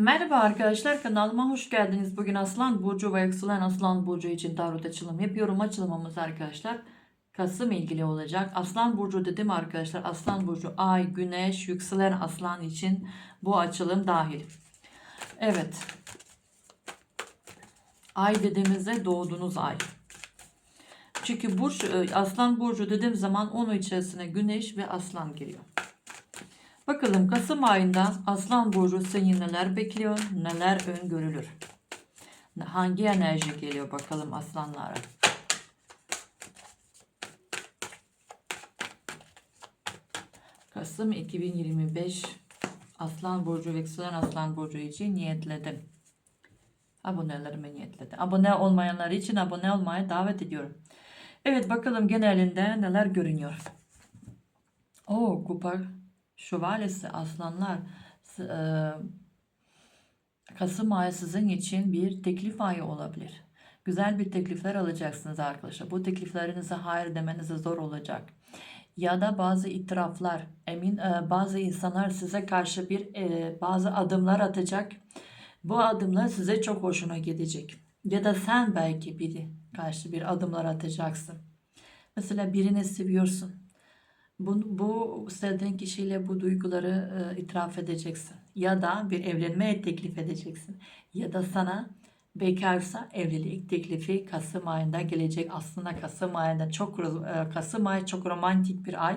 Merhaba arkadaşlar kanalıma hoş geldiniz. Bugün Aslan Burcu ve Yükselen Aslan Burcu için tarot açılım yapıyorum. Açılımımız arkadaşlar Kasım ilgili olacak. Aslan Burcu dedim arkadaşlar. Aslan Burcu Ay, Güneş, Yükselen Aslan için bu açılım dahil. Evet. Ay dediğimizde doğduğunuz ay. Çünkü burç, e, Aslan Burcu dediğim zaman onun içerisine Güneş ve Aslan giriyor. Bakalım Kasım ayında Aslan Burcu seni neler bekliyor, neler öngörülür? Hangi enerji geliyor bakalım aslanlara? Kasım 2025 Aslan Burcu ve Yükselen Aslan Burcu için niyetledim. Abonelerime niyetledim. Abone olmayanlar için abone olmaya davet ediyorum. Evet bakalım genelinde neler görünüyor. Oo kupa şövalyesi aslanlar e, Kasım ayı sizin için bir teklif ayı olabilir. Güzel bir teklifler alacaksınız arkadaşlar. Bu tekliflerinize hayır demenize zor olacak. Ya da bazı itiraflar, emin e, bazı insanlar size karşı bir e, bazı adımlar atacak. Bu adımlar size çok hoşuna gidecek. Ya da sen belki biri karşı bir adımlar atacaksın. Mesela birini seviyorsun. Bu, bu sevdiğin kişiyle bu duyguları e, itiraf edeceksin. Ya da bir evlenmeye teklif edeceksin. Ya da sana bekarsa evlilik teklifi Kasım ayında gelecek. Aslında Kasım ayında çok e, Kasım ayı çok romantik bir ay.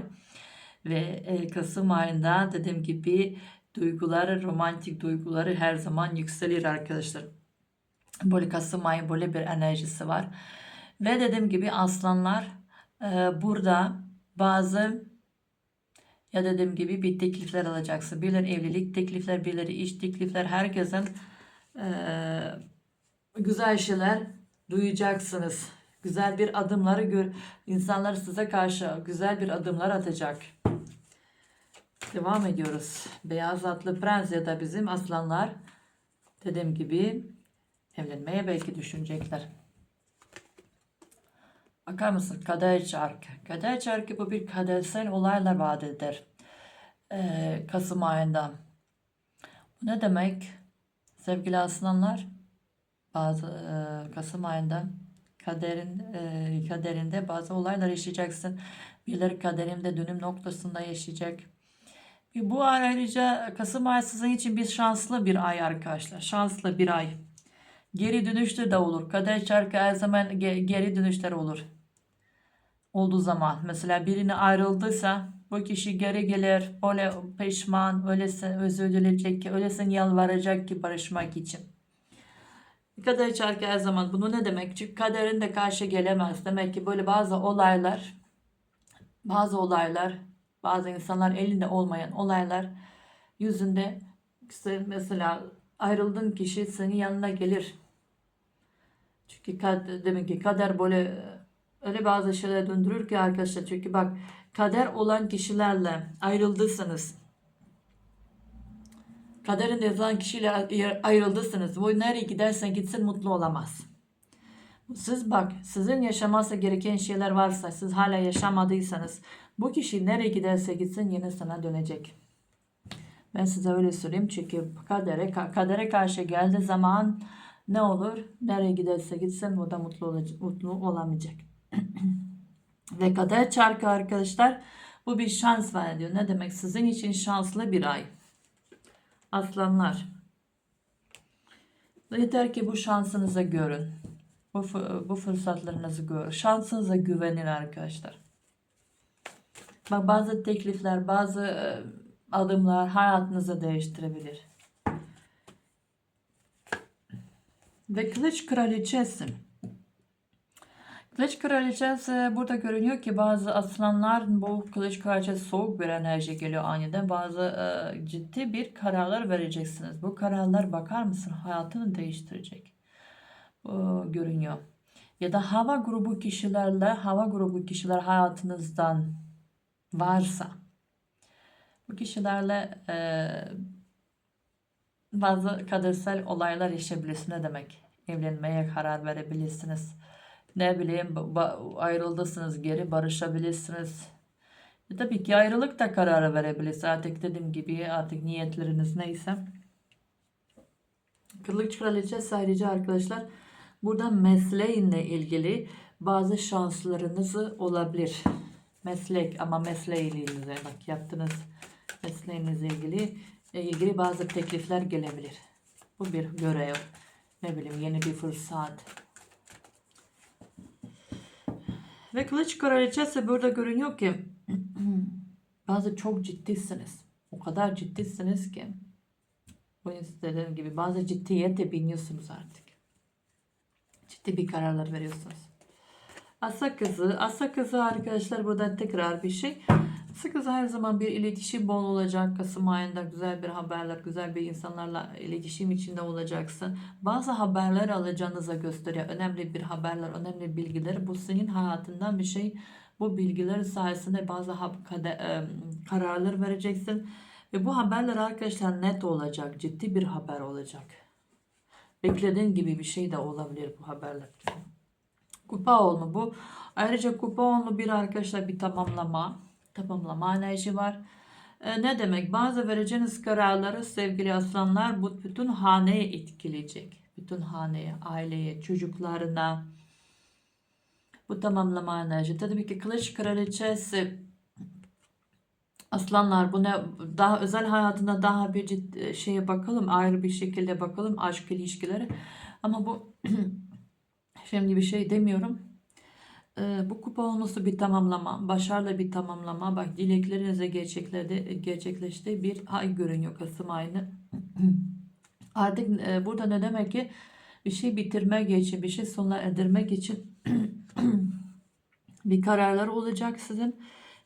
Ve e, Kasım ayında dediğim gibi duyguları, romantik duyguları her zaman yükselir arkadaşlar. Böyle Kasım ayı böyle bir enerjisi var. Ve dediğim gibi aslanlar e, burada bazı ya dediğim gibi bir teklifler alacaksın. Birileri evlilik teklifler, birileri iş teklifler. Herkesin eee, güzel şeyler duyacaksınız. Güzel bir adımları gör. İnsanlar size karşı güzel bir adımlar atacak. Devam ediyoruz. Beyaz atlı prens ya da bizim aslanlar dediğim gibi evlenmeye belki düşünecekler. Bakar mısın? Kader çarkı. Kader çarkı bu bir kadersel olaylar vaat. Ee, Kasım ayında. Bu ne demek? Sevgili aslanlar, bazı e, Kasım ayında kaderin e, kaderinde bazı olaylar yaşayacaksın. Birileri kaderinde dönüm noktasında yaşayacak. Bu ayrıca Kasım ayı sizin için bir şanslı bir ay arkadaşlar. Şanslı bir ay. Geri dönüşler de olur. Kader çarkı her zaman ge- geri dönüşler olur. Olduğu zaman mesela birini ayrıldıysa bu kişi geri gelir öyle pişman öylesin özür dileyecek ki öylesin yalvaracak ki barışmak için. Kader çarkı her zaman bunu ne demek? Çünkü kaderin de karşı gelemez. Demek ki böyle bazı olaylar bazı olaylar bazı insanlar elinde olmayan olaylar yüzünde mesela ayrıldığın kişi senin yanına gelir. Çünkü kad- demek ki kader böyle öyle bazı şeyler döndürür ki arkadaşlar. Çünkü bak kader olan kişilerle ayrıldıysanız kaderin yazan kişiyle ay- ayrıldıysanız bu nereye gidersen gitsin mutlu olamaz. Siz bak sizin yaşaması gereken şeyler varsa siz hala yaşamadıysanız bu kişi nereye giderse gitsin yine sana dönecek. Ben size öyle söyleyeyim çünkü kadere, kadere karşı geldiği zaman ne olur? Nereye giderse gitsin o da mutlu, olacak, mutlu olamayacak. Ve kader çarkı arkadaşlar bu bir şans vaat ediyor. Ne demek? Sizin için şanslı bir ay. Aslanlar. Yeter ki bu şansınıza görün. Bu, bu fırsatlarınızı görün. Şansınıza güvenin arkadaşlar. Bak bazı teklifler, bazı e, adımlar hayatınızı değiştirebilir. Ve kılıç kraliçesi. Kılıç kraliçesi burada görünüyor ki bazı aslanlar bu kılıç kraliçesi soğuk bir enerji geliyor aniden. Bazı e, ciddi bir kararlar vereceksiniz. Bu kararlar bakar mısın hayatını değiştirecek. Bu görünüyor. Ya da hava grubu kişilerle hava grubu kişiler hayatınızdan varsa bu kişilerle e, bazı kadersel olaylar yaşayabilirsiniz. Ne demek? Evlenmeye karar verebilirsiniz. Ne bileyim ayrıldısınız geri barışabilirsiniz. E tabii ki ayrılık da kararı verebilirsiniz. Artık dediğim gibi artık niyetleriniz neyse. Kılıç kraliçesi ayrıca arkadaşlar burada mesleğinle ilgili bazı şanslarınız olabilir. Meslek ama mesleğinizle bak yaptığınız mesleğinizle ilgili ilgili bazı teklifler gelebilir. Bu bir görev. Ne bileyim yeni bir fırsat. Ve kılıç kraliçesi burada görünüyor ki bazı çok ciddisiniz. O kadar ciddisiniz ki bu dediğim gibi bazı ciddiyete biniyorsunuz artık. Ciddi bir kararlar veriyorsunuz. Asa kızı, asa kızı arkadaşlar burada tekrar bir şey. Asa kızı her zaman bir iletişim bol olacak. Kasım ayında güzel bir haberler, güzel bir insanlarla iletişim içinde olacaksın. Bazı haberler alacağınıza gösteriyor. Önemli bir haberler, önemli bilgiler. Bu senin hayatından bir şey. Bu bilgiler sayesinde bazı e, kararlar vereceksin. Ve bu haberler arkadaşlar net olacak. Ciddi bir haber olacak. Beklediğin gibi bir şey de olabilir bu haberler. Kupa olma bu. Ayrıca kupa olma bir arkadaşlar bir tamamlama. Tamamlama enerji var. E, ne demek? Bazı vereceğiniz kararları sevgili aslanlar bu bütün haneye etkileyecek. Bütün haneye, aileye, çocuklarına. Bu tamamlama enerji. Tabii ki kılıç kraliçesi Aslanlar bu ne daha özel hayatında daha bir ciddi şeye bakalım ayrı bir şekilde bakalım aşk ilişkileri ama bu şimdi bir şey demiyorum Ee, bu kupa olması bir tamamlama başarılı bir tamamlama. Bak dileklerinize gerçekleşti, gerçekleşti bir ay görünüyor Kasım ayını. Artık e, burada ne demek ki? Bir şey bitirmek için bir şey sona erdirmek için bir kararlar olacak sizin.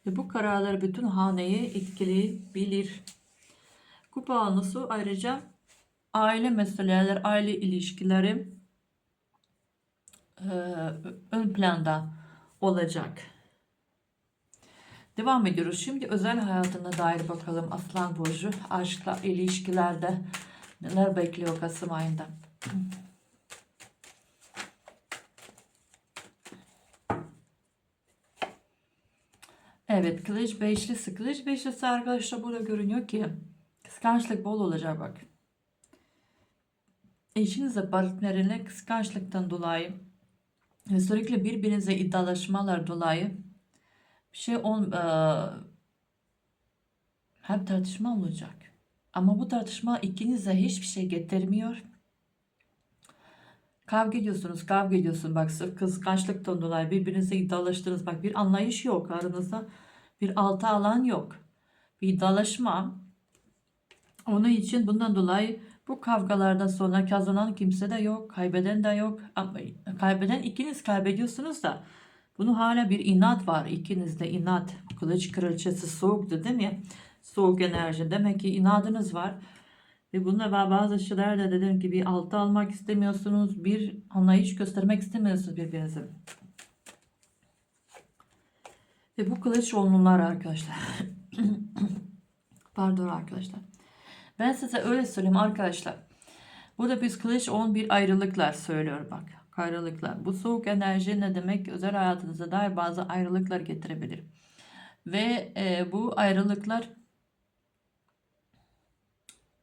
Ve bu kararlar bütün haneye etkileyebilir. Kupa anısı ayrıca aile meseleleri, aile ilişkileri e, ön planda olacak. Devam ediyoruz. Şimdi özel hayatına dair bakalım Aslan Burcu. Aşkla ilişkilerde neler bekliyor Kasım ayında? Evet kılıç beşlisi. Kılıç beşlisi arkadaşlar burada görünüyor ki kıskançlık bol olacak bak. Eşinizle partnerine kıskançlıktan dolayı ve sürekli birbirinize iddialaşmalar dolayı bir şey on, e, hep tartışma olacak. Ama bu tartışma ikinize hiçbir şey getirmiyor. Kavga ediyorsunuz, kavga ediyorsun. Bak sırf kıskançlıktan dolayı birbirinize iddialaştınız. Bak bir anlayış yok aranızda. Bir altı alan yok. Bir iddialaşma. Onun için bundan dolayı bu kavgalardan sonra kazanan kimse de yok. Kaybeden de yok. Kaybeden ikiniz kaybediyorsunuz da. Bunu hala bir inat var. İkinizde inat. Kılıç kraliçesi soğuktu değil mi? Soğuk enerji. Demek ki inadınız var. Ve bununla bazı şeyler de dediğim gibi altı almak istemiyorsunuz. Bir anlayış göstermek istemiyorsunuz birbirinize. Ve bu kılıç olumlular arkadaşlar. Pardon arkadaşlar. Ben size öyle söyleyeyim arkadaşlar. Burada kılıç 11 ayrılıklar söylüyor bak. Ayrılıklar. Bu soğuk enerji ne demek? Özel hayatınıza dair bazı ayrılıklar getirebilir. Ve e, bu ayrılıklar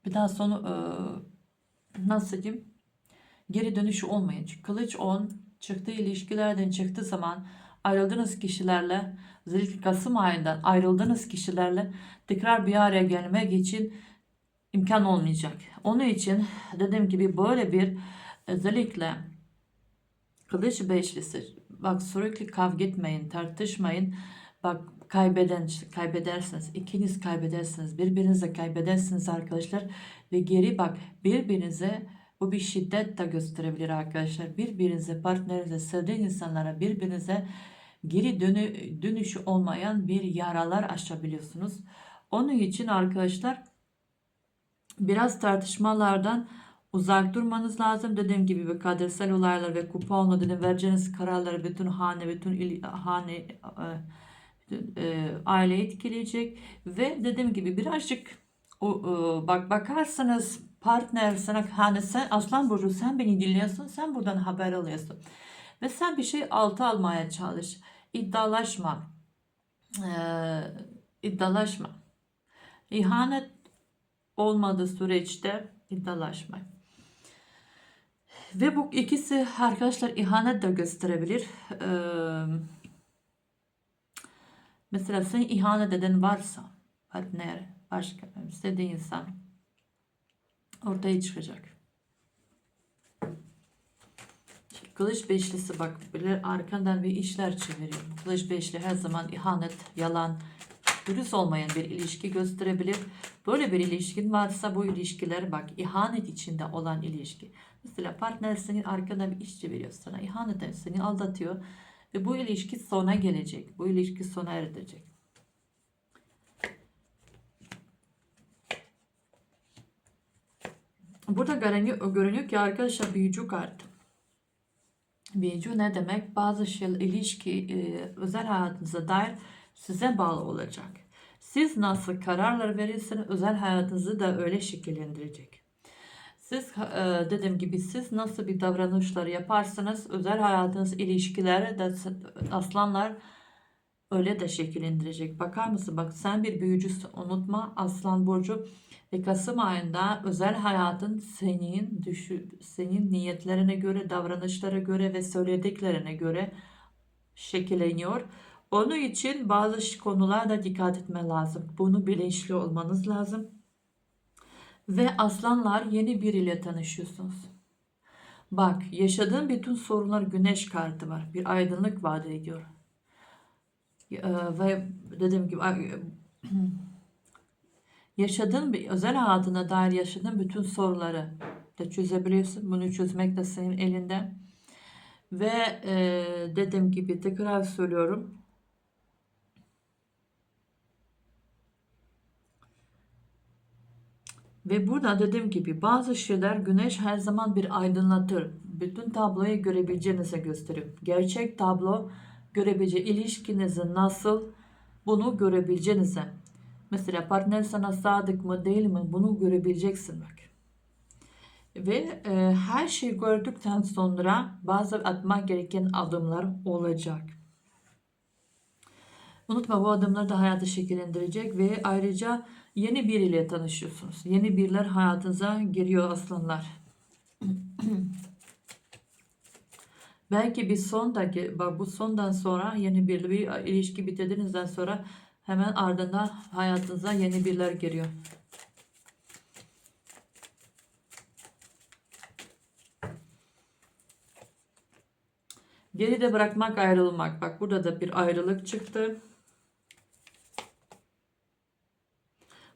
bir daha sonu e, nasıl diyeyim? Geri dönüşü olmayın. Çünkü kılıç 10 çıktığı ilişkilerden çıktığı zaman ayrıldığınız kişilerle özellikle Kasım ayından ayrıldığınız kişilerle tekrar bir araya gelmek için imkan olmayacak. Onun için dediğim gibi böyle bir özellikle kılıç beşlisi bak sürekli kavga etmeyin, tartışmayın. Bak kaybeden kaybedersiniz. ikiniz kaybedersiniz. Birbirinize kaybedersiniz arkadaşlar. Ve geri bak birbirinize bu bir şiddet de gösterebilir arkadaşlar. Birbirinize, partnerinize, sevdiğin insanlara birbirinize geri dönü, dönüşü olmayan bir yaralar açabiliyorsunuz. Onun için arkadaşlar biraz tartışmalardan uzak durmanız lazım. Dediğim gibi ve kadersel olaylar ve kuponla dedim vereceğiniz kararları bütün hane, bütün il, hane, e, e, aile etkileyecek. Ve dediğim gibi birazcık o, e, bak bakarsanız partner sana hani sen Aslan Burcu sen beni dinliyorsun sen buradan haber alıyorsun. Ve sen bir şey altı almaya çalış. İddialaşma. Ee, iddialaşma. İhanet olmadığı süreçte iddialaşma Ve bu ikisi arkadaşlar ihanet de gösterebilir. Ee, mesela seni ihanet eden varsa partner, başka istediği insan ortaya çıkacak. Kılıç beşlisi bak böyle arkandan bir işler çeviriyor. Kılıç beşli her zaman ihanet, yalan, dürüst olmayan bir ilişki gösterebilir. Böyle bir ilişkin varsa bu ilişkiler bak ihanet içinde olan ilişki. Mesela partner senin arkadan bir iş çeviriyor sana. ihanet ediyor, seni aldatıyor. Ve bu ilişki sona gelecek. Bu ilişki sona erecek. Burada görünüyor, görünüyor ki arkadaşlar büyücü kartı. Büyücü ne demek? Bazı şey, ilişki e, özel hayatınıza dair size bağlı olacak. Siz nasıl kararlar verirseniz özel hayatınızı da öyle şekillendirecek. Siz e, dediğim gibi siz nasıl bir davranışlar yaparsanız özel hayatınız ilişkileri de aslanlar öyle de şekillendirecek. Bakar mısın? Bak sen bir büyücüsün. Unutma Aslan Burcu ve Kasım ayında özel hayatın senin düşü, senin niyetlerine göre, davranışlara göre ve söylediklerine göre şekilleniyor. Onun için bazı konularda dikkat etme lazım. Bunu bilinçli olmanız lazım. Ve aslanlar yeni biriyle tanışıyorsunuz. Bak yaşadığın bütün sorunlar güneş kartı var. Bir aydınlık vaat ediyor. Ve dediğim gibi yaşadığın bir özel hayatına dair yaşadığın bütün soruları da çözebiliyorsun. Bunu çözmek de senin elinde. Ve e, dediğim gibi tekrar söylüyorum. Ve burada dediğim gibi bazı şeyler güneş her zaman bir aydınlatır. Bütün tabloyu görebileceğinize gösteriyor. Gerçek tablo görebileceği ilişkinizin nasıl bunu görebileceğinize. Mesela partner sana sadık mı değil mi bunu görebileceksin bak. Ve e, her şeyi gördükten sonra bazı atmak gereken adımlar olacak. Unutma bu adımlar da hayatı şekillendirecek ve ayrıca yeni biriyle tanışıyorsunuz. Yeni biriler hayatınıza giriyor aslanlar. Belki bir son da bak bu sondan sonra yeni bir, bir ilişki bitirdiğinizden sonra hemen ardından hayatınıza yeni biriler giriyor. Geride bırakmak, ayrılmak. Bak burada da bir ayrılık çıktı.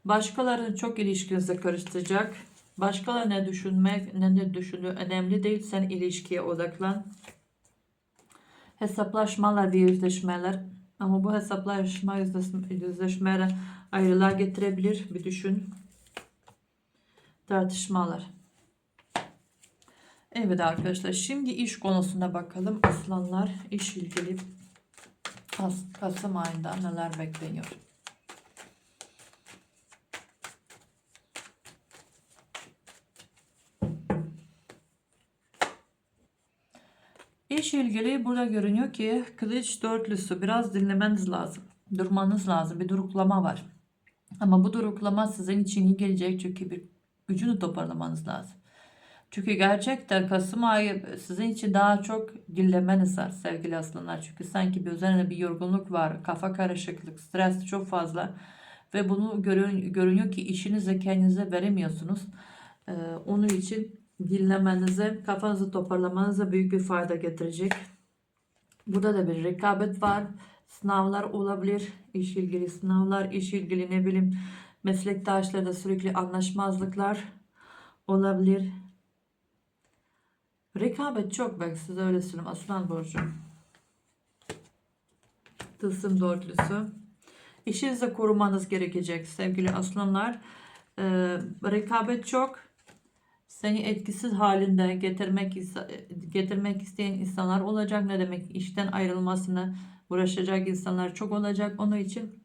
Başkalarını çok ilişkinize karıştıracak. Başkaları ne düşünmek, ne de düşündüğü önemli değil. Sen ilişkiye odaklan. Hesaplaşmalar ve yüzleşmeler. Ama bu hesaplaşma yüzleşmeler ayrılığa getirebilir. Bir düşün. Tartışmalar. Evet arkadaşlar şimdi iş konusuna bakalım. Aslanlar iş ilgili Kasım ayında neler bekleniyor? İş ilgili burada görünüyor ki kılıç dörtlüsü biraz dinlemeniz lazım. Durmanız lazım. Bir duruklama var. Ama bu duruklama sizin için iyi gelecek çünkü bir gücünü toparlamanız lazım. Çünkü gerçekten Kasım ayı sizin için daha çok dinlemeniz var sevgili aslanlar. Çünkü sanki bir üzerine bir yorgunluk var, kafa karışıklık, stres çok fazla. Ve bunu görün, görünüyor ki işinize kendinize veremiyorsunuz. Ee, onun için dinlemenize, kafanızı toparlamanıza büyük bir fayda getirecek. Burada da bir rekabet var. Sınavlar olabilir. İş ilgili sınavlar, iş ilgili ne bileyim meslektaşlarla sürekli anlaşmazlıklar olabilir. Rekabet çok bak size öyle söyleyeyim aslan borcu. Tılsım dörtlüsü. İşinizi korumanız gerekecek sevgili aslanlar. Ee, rekabet çok seni etkisiz halinde getirmek getirmek isteyen insanlar olacak. Ne demek işten ayrılmasını uğraşacak insanlar çok olacak. Onun için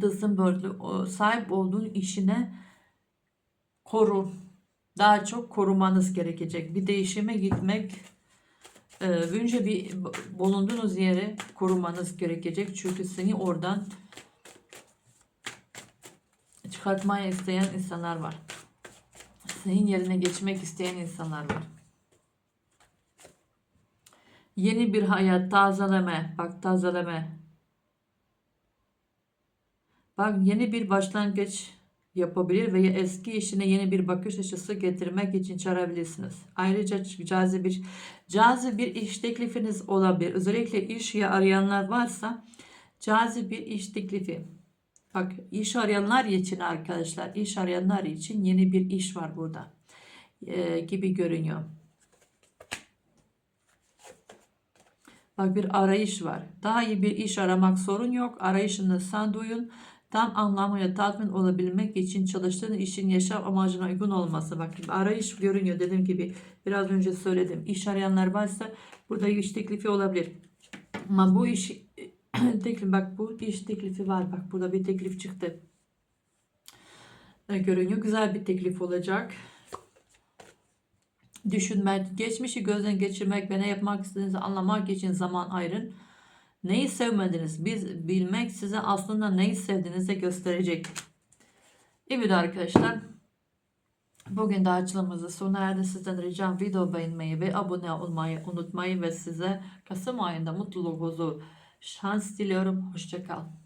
tılsım börtlü sahip olduğun işine koru. Daha çok korumanız gerekecek. Bir değişime gitmek e, önce bir bulunduğunuz yeri korumanız gerekecek. Çünkü seni oradan çıkartmaya isteyen insanlar var senin yerine geçmek isteyen insanlar var. Yeni bir hayat, tazeleme. Bak tazeleme. Bak yeni bir başlangıç yapabilir veya eski işine yeni bir bakış açısı getirmek için çağırabilirsiniz. Ayrıca cazip bir cazip bir iş teklifiniz olabilir. Özellikle iş ya arayanlar varsa cazip bir iş teklifi. Bak iş arayanlar için arkadaşlar, iş arayanlar için yeni bir iş var burada Ee, gibi görünüyor. Bak bir arayış var. Daha iyi bir iş aramak sorun yok. Arayışını sen duyun. Tam anlamıyla tatmin olabilmek için çalıştığın işin yaşam amacına uygun olması. Bak arayış görünüyor. Dediğim gibi biraz önce söyledim. İş arayanlar varsa burada iş teklifi olabilir. Ama bu iş teklif bak bu iş teklifi var. Bak burada bir teklif çıktı. E, Görünüyor. Güzel bir teklif olacak düşünmek, geçmişi gözden geçirmek ve ne yapmak istediğinizi anlamak için zaman ayırın. Neyi sevmediniz? Biz bilmek size aslında neyi sevdiğinizi gösterecek. Evet arkadaşlar. Bugün de açılımımızı sona erdi. Sizden ricam video beğenmeyi ve abone olmayı unutmayın ve size Kasım ayında mutluluk, huzur, şans diliyorum. Hoşçakalın.